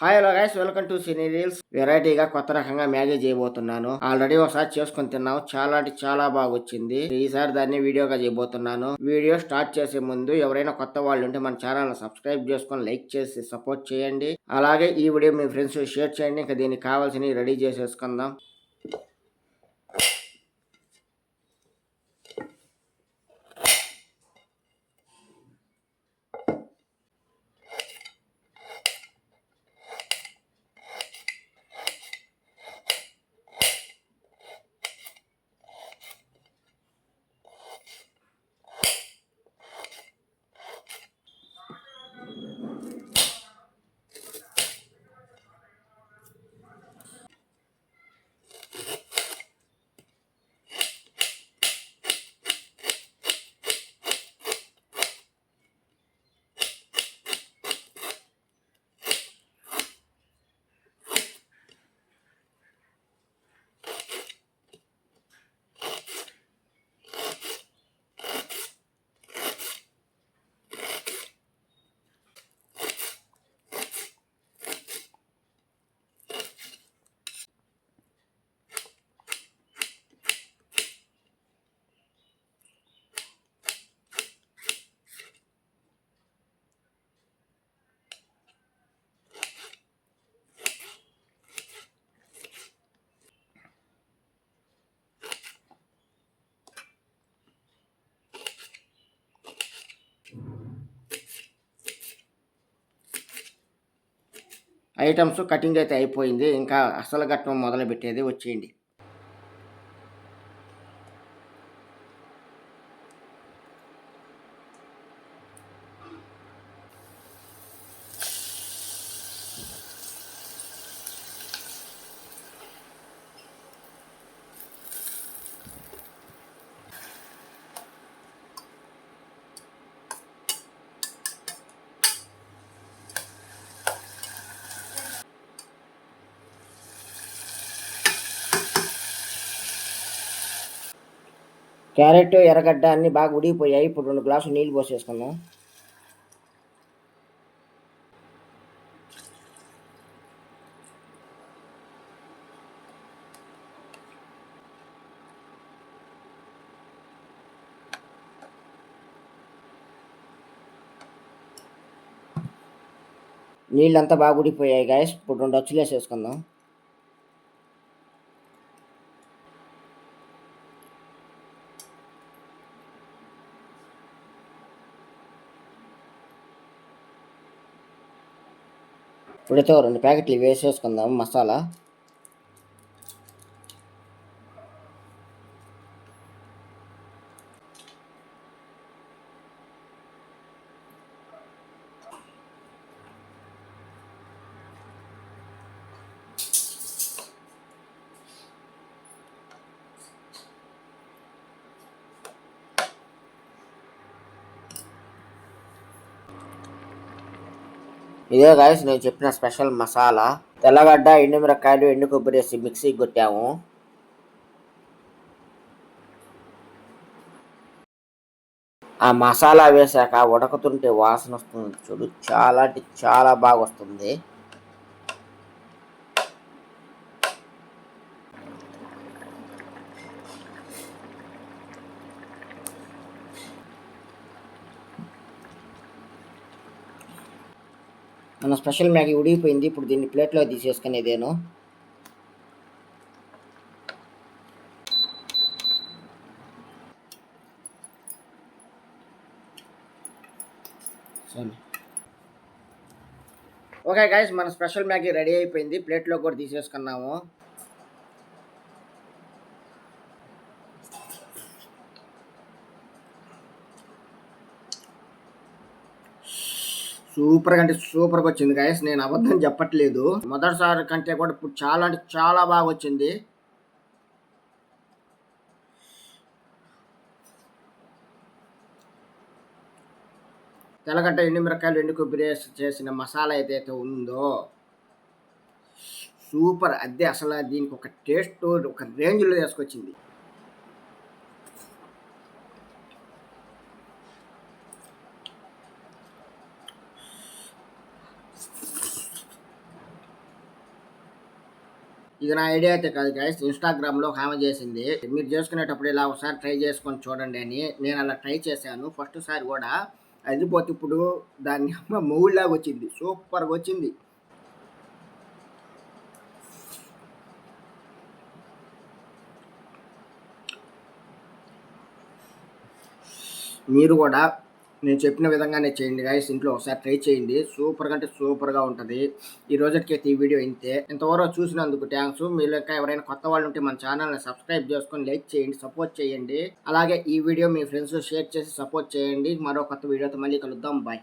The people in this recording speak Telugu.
Hi hello guys welcome to cine reels వెరైటీగా కొత్త రకంగా మ్యాగీ చేయబోతున్నాను. ఆల్రెడీ ఒకసారి చేసుకొని తిన్నాము చాలా అంటే చాలా బాగా వచ్చింది ఈసారి దాన్ని వీడియోగా చేయబోతున్నాను. వీడియో స్టార్ట్ చేసే ముందు ఎవరైనా కొత్త వాళ్ళు ఉంటే మన ఛానల్ సబ్స్క్రైబ్ చేసుకొని లైక్ చేసి సపోర్ట్ చేయండి. అలాగే ఈ వీడియో మీ ఫ్రెండ్స్ షేర్ చేయండి. ఇంకా దీనికి కావాల్సినవి రెడీ చేసేసుకుందాం. ఐటమ్స్ కటింగ్ అయితే అయిపోయింది. ఇంకా అసలు ఘట్టం మొదలు పెట్టేది వచ్చేయండి. క్యారెట్ ఎర్రగడ్డ అన్నీ బాగా ఉడిగిపోయాయి ఇప్పుడు రెండు గ్లాసులు నీళ్ళు పోసేసుకుందాం. నీళ్ళంతా బాగా ఉడిపోయాయి గాయస్ ఇప్పుడు రెండు అచ్చులు వేసేసుకుందాం ఇప్పుడైతే రెండు ప్యాకెట్లు వేసేసుకుందాం మసాలా. ఇదే గాయస్ నేను చెప్పిన స్పెషల్ మసాలా తెల్లగడ్డ ఎండుమిరకాయలు ఎండు కొబ్బరి వేసి మిక్సీ కొట్టాము. ఆ మసాలా వేసాక ఉడకతుంటే వాసన వస్తుంది. చూడు చాలా అంటే చాలా బాగా వస్తుంది. మన స్పెషల్ మ్యాగీ ఉడిగిపోయింది ఇప్పుడు దీన్ని ప్లేట్లో తీసేసుకునేదేను. ఓకే గైస్ మన స్పెషల్ మ్యాగీ రెడీ అయిపోయింది. ప్లేట్లో కూడా తీసేసుకున్నాము. సూపర్గా అంటే సూపర్గా వచ్చింది గాయస్ నేను అబద్ధం చెప్పట్లేదు. మొదటిసారి కంటే కూడా ఇప్పుడు చాలా అంటే చాలా బాగా వచ్చింది. తెల్లగడ్డ ఎండు మిరకాయలు ఎండు కొబ్బరి చేసిన మసాలా ఏదైతే ఉందో? సూపర్ అదే అసలు దీనికి ఒక టేస్ట్ ఒక రేంజ్లో తీసుకొచ్చింది. ఇది నా ఐడియా అయితే కాదు గైస్ ఇన్స్టాగ్రామ్లో ఆమె చేసింది. మీరు చేసుకునేటప్పుడు ఇలా ఒకసారి ట్రై చేసుకొని చూడండి అని నేను అలా ట్రై చేశాను. ఫస్ట్ సారి కూడా అది పోతే ఇప్పుడు దాన్ని అమ్మ వచ్చింది. సూపర్గా వచ్చింది. మీరు కూడా నేను చెప్పిన విధంగానే చేయండి గాయస్ ఇంట్లో ఒకసారి ట్రై చేయండి. సూపర్గా అంటే సూపర్గా ఉంటుంది. ఈ రోజుకైతే ఈ వీడియో ఇంతే. ఇంతవరకు చూసినందుకు థ్యాంక్స్ మీరు ఇంకా ఎవరైనా కొత్త వాళ్ళు ఉంటే మన ఛానల్ని సబ్స్క్రైబ్ చేసుకొని లైక్ చేయండి సపోర్ట్ చేయండి. అలాగే ఈ వీడియో మీ ఫ్రెండ్స్ షేర్ చేసి సపోర్ట్ చేయండి. మరో కొత్త వీడియోతో మళ్ళీ కలుద్దాం. బాయ్